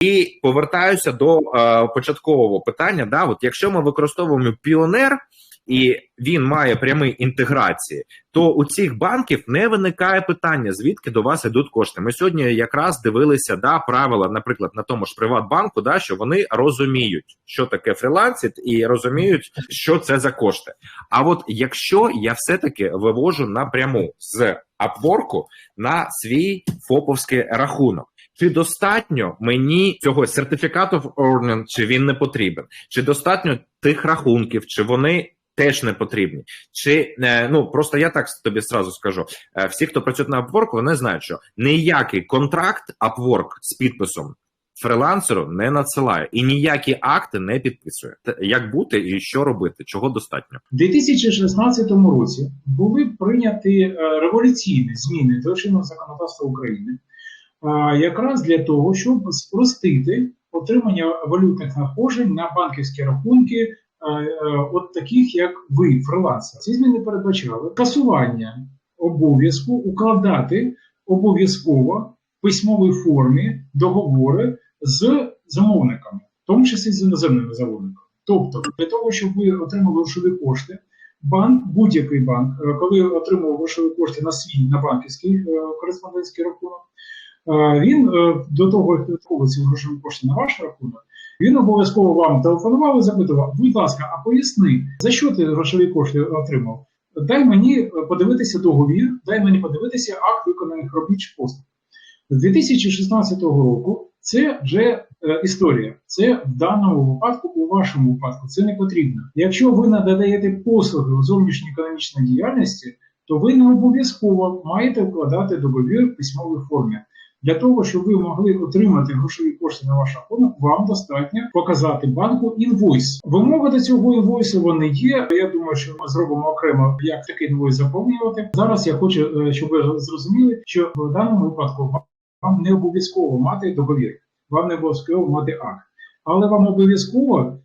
І повертаюся до е, початкового питання. Да, от якщо ми використовуємо піонер і він має прямі інтеграції, то у цих банків не виникає питання, звідки до вас йдуть кошти. Ми сьогодні якраз дивилися да правила, наприклад, на тому ж Приватбанку, да що вони розуміють, що таке фрілансит, і розуміють, що це за кошти. А от якщо я все-таки вивожу напряму з Upwork на свій ФОПовський рахунок. Чи достатньо мені цього сертифікату of earning, чи він не потрібен? Чи достатньо тих рахунків, чи вони теж не потрібні? Чи е, ну просто я так тобі сразу скажу: Е, всі, хто працює на Upwork, вони знають, що ніякий контракт Upwork з підписом фрилансеру не надсилає і ніякі акти не підписує. Як бути і що робити? Чого достатньо? У 2016 році були прийняті е, революційні зміни до чинного законодавства України, якраз для того, щоб спростити отримання валютних надходжень на банківські рахунки, е, е, от таких як ви, фрилансер. Ці зміни передбачали касування обов'язку укладати обов'язково в письмовій формі договори з замовниками, в тому числі з іноземними замовниками. Тобто, для того, щоб ви отримали грошові кошти, банк, будь-який банк, е, коли отримував грошові кошти на свій на банківський кореспондентський рахунок, він е, до того, як ці грошові кошти на ваш рахунок, він обов'язково вам телефонував і запитував: будь ласка, а поясни, за що ти грошові кошти отримав? Дай мені е, подивитися договір, дай мені подивитися акт виконаних робіт чи послуг. З 2016 року це вже е, історія. Це в даному випадку, у вашому випадку, це не потрібно. Якщо ви надаєте послуги у зовнішній економічній діяльності, то ви не обов'язково маєте вкладати договір в письмовій формі. Для того, щоб ви могли отримати грошові кошти на ваш рахунок, вам достатньо показати банку інвойс. Вимоги до цього інвойсу вони є. Я думаю, що ми зробимо окремо, як такий інвойс заповнювати. Зараз я хочу, е, щоб ви зрозуміли, що в даному випадку вам не обов'язково мати договір, вам не обов'язково мати акт, але вам обов'язково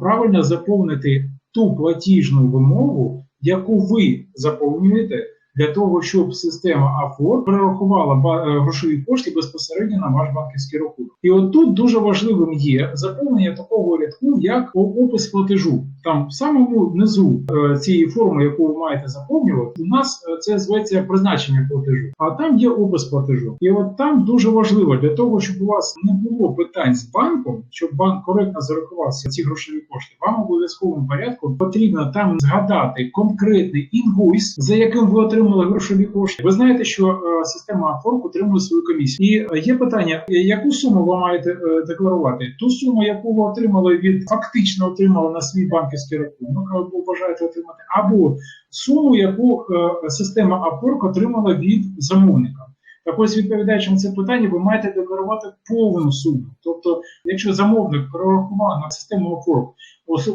правильно заповнити ту платіжну вимогу, яку ви заповнюєте для того, щоб система АФОР перерахувала е, грошові кошти безпосередньо на ваш банківський рахунок. І от тут дуже важливим є заповнення такого рядку, як опис платежу. Там в самому низу е, цієї форми, яку ви маєте заповнювати, у нас е, це зветься призначення платежу. А там є опис платежу. І от там дуже важливо для того, щоб у вас не було питань з банком, щоб банк коректно зарахувався ці грошові кошти. Вам в обов'язковому порядку потрібно там згадати конкретний інвойс, за яким ви отримали грошові кошти. Ви знаєте, що е, система Апорк отримує свою комісію. І е, є питання, яку суму ви маєте е, декларувати? Ту суму, яку ви отримали від фактично отримали на свій банківський рахунок, або бажаєте отримати, або суму, яку система Апорк отримала від замовника. Так ось, відповідаючи на це питання, ви маєте декларувати повну суму. Тобто, якщо замовник прорахував на систему Апорк,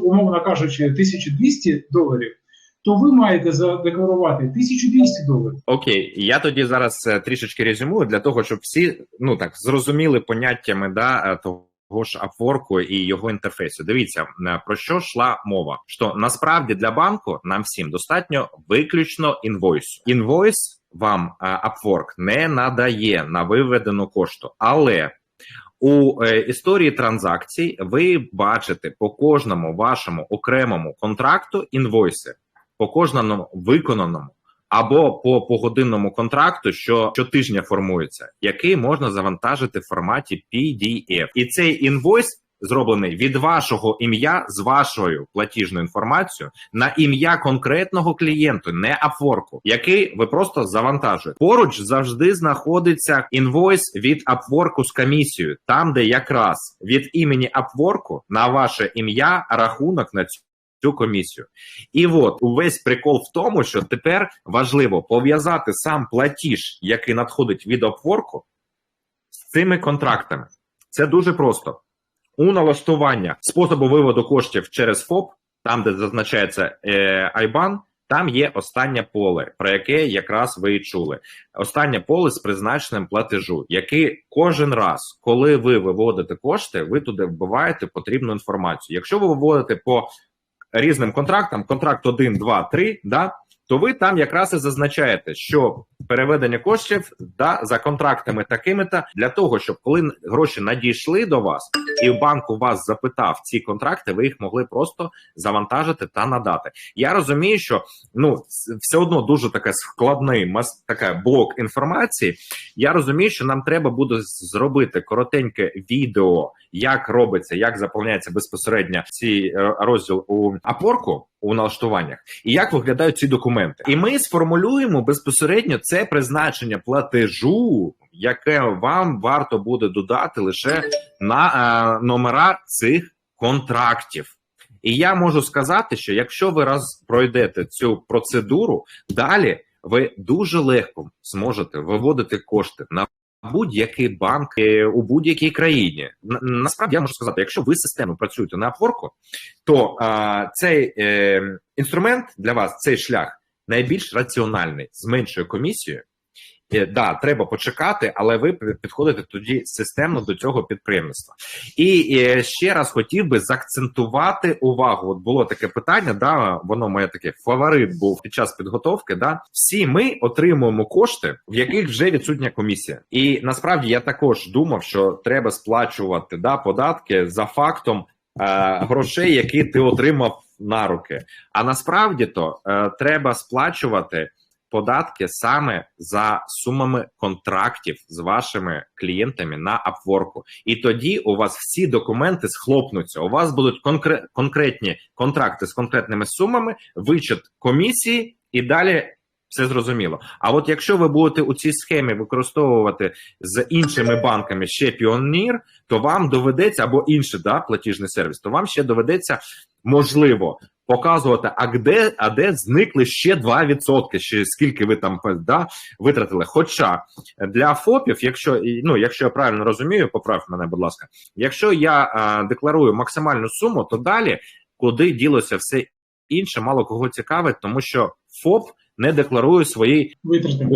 умовно кажучи, 1200 доларів, то ви маєте задекларувати 1200 доларів. Окей, я тоді зараз е, трішечки резюмую для того, щоб всі ну так зрозуміли поняттями да е, того ж Upwork і його інтерфейсу. Дивіться е, про що йшла мова. Що насправді для банку нам всім достатньо виключно інвойсу. Інвойс вам Upwork не надає на виведену кошту, але у історії транзакцій ви бачите по кожному вашому окремому контракту інвойси, по кожному виконаному або по погодинному контракту, що щотижня формується, який можна завантажити в форматі PDF. І цей інвойс зроблений від вашого ім'я з вашою платіжною інформацією на ім'я конкретного клієнту, не Upwork, який ви просто завантажуєте. Поруч завжди знаходиться інвойс від Upwork з комісією, там де якраз від імені Upwork на ваше ім'я рахунок на цю. Комісію, і от увесь прикол в тому, що тепер важливо пов'язати сам платіж, який надходить від Upwork, з цими контрактами. Це дуже просто. У налаштування способу виводу коштів через ФОП, там де зазначається е, IBAN, там є останнє поле, про яке якраз ви і чули. Останнє поле з призначенням платежу, який кожен раз, коли ви виводите кошти, ви туди вбиваєте потрібну інформацію. Якщо ви виводите по різним контрактам, контракт 1, 2, 3, да, то ви там якраз і зазначаєте, що переведення коштів да, за контрактами такими-то для того, щоб коли гроші надійшли до вас, і банк у вас запитав ці контракти, ви їх могли просто завантажити та надати. Я розумію, що ну все одно дуже таке складний мас така блок інформації. Я розумію, що нам треба буде зробити коротеньке відео, як робиться, як заповняється безпосередньо цей е, розділ у апорку у налаштуваннях, і як виглядають ці документи. І ми сформулюємо безпосередньо це призначення платежу, яке вам варто буде додати лише на е, номера цих контрактів. І я можу сказати, що якщо ви раз пройдете цю процедуру, далі ви дуже легко зможете виводити кошти на будь-який банк е, у будь-якій країні. Насправді я можу сказати, якщо ви системно працюєте на Upwork, то а, цей е, інструмент для вас, цей шлях найбільш раціональний з меншою комісією. Е, да, треба почекати, але ви підходите тоді системно до цього підприємництва. І е, ще раз хотів би заакцентувати увагу. От було таке питання, да, воно моє таке фаворит був під час підготовки. Да, всі ми отримуємо кошти, в яких вже відсутня комісія. І насправді я також думав, що треба сплачувати да, податки за фактом е, грошей, які ти отримав на руки. А насправді то е, треба сплачувати податки саме за сумами контрактів з вашими клієнтами на Upwork. І тоді у вас всі документи схлопнуться. У вас будуть конкре- конкретні контракти з конкретними сумами, вичет комісії, і далі все зрозуміло. А от якщо ви будете у цій схемі використовувати з іншими банками ще Піонір, то вам доведеться або інший да, платіжний сервіс, то вам ще доведеться можливо показувати, а де, а де зникли ще 2%, ще скільки ви там да, витратили. Хоча для ФОПів, якщо ну, якщо я правильно розумію, поправ мене, будь ласка, якщо я а, декларую максимальну суму, то далі куди ділося все інше, мало кого цікавить, тому що ФОП не декларує свої Витрати.